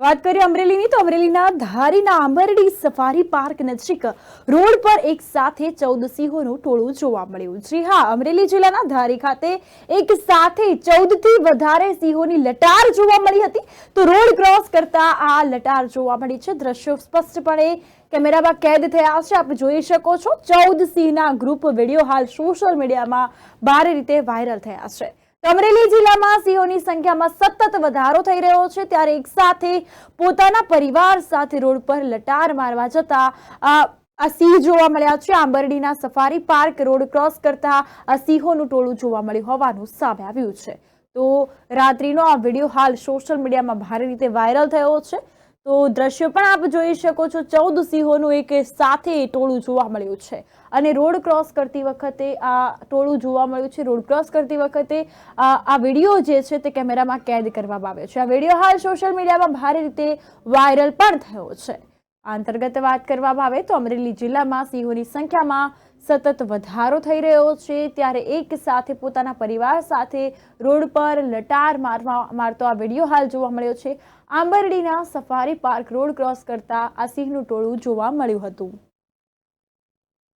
વાત કરીએ અમરેલીની, તો અમરેલીના ધારીના આંબરડી સફારી પાર્ક નજીક રોડ પર એક સાથે ચૌદ સિંહોનું ટોળું જોવા મળ્યું. જી હા, અમરેલી જિલ્લાના ધારી ખાતે એક સાથે ચૌદથી વધારે સિંહોની લટાર જોવા મળી હતી. તો રોડ ક્રોસ કરતા આ લટાર જોવા મળી છે. દ્રશ્યો સ્પષ્ટપણે કેમેરામાં કેદ થયા છે. આપ જોઈ શકો છો, ચૌદ સિંહના ગ્રુપ વીડિયો હાલ સોશિયલ મીડિયામાં ભારે રીતે વાયરલ થયા છે. અમરેલી જિલ્લામાં સિંહોની સંખ્યામાં સતત વધારો થઈ રહ્યો છે. ત્યારે એક સાથે પોતાના પરિવાર સાથે રોડ પર લટાર મારવા જતા આ સિંહ જોવા મળ્યા છે. આંબરડીના સફારી પાર્ક રોડ ક્રોસ કરતા આ સિંહોનું ટોળું જોવા મળ્યું હોવાનું સામે આવ્યું છે. તો રાત્રિનો આ વીડિયો હાલ સોશિયલ મીડિયામાં ભારે રીતે વાયરલ થયો છે. તો દ્રશ્ય પણ આપ જોઈ શકો છો. ચૌદ સિંહોનું એક સાથે ટોળું જોવા મળ્યું છે. અને રોડ ક્રોસ કરતી વખતે આ ટોળું જોવા મળ્યું છે. રોડ ક્રોસ કરતી વખતે આ વીડિયો જે છે તે કેમેરામાં કેદ કરવામાં આવ્યો છે. આ વીડિયો હાલ સોશિયલ મીડિયામાં ભારે રીતે વાયરલ પણ થયો છે. આ અંતર્ગત વાત કરવામાં આવે તો અમરેલી જિલ્લામાં સિંહોની સંખ્યામાં સતત વધારો થઈ રહ્યો છે. ત્યારે એક સાથે પોતાના પરિવાર સાથે રોડ પર લટાર મારવા મારતો આ વીડિયો હાલ જોવા મળ્યો છે. આંબરડીના સફારી પાર્ક રોડ ક્રોસ કરતા આ સિંહનું ટોળું જોવા મળ્યું હતું.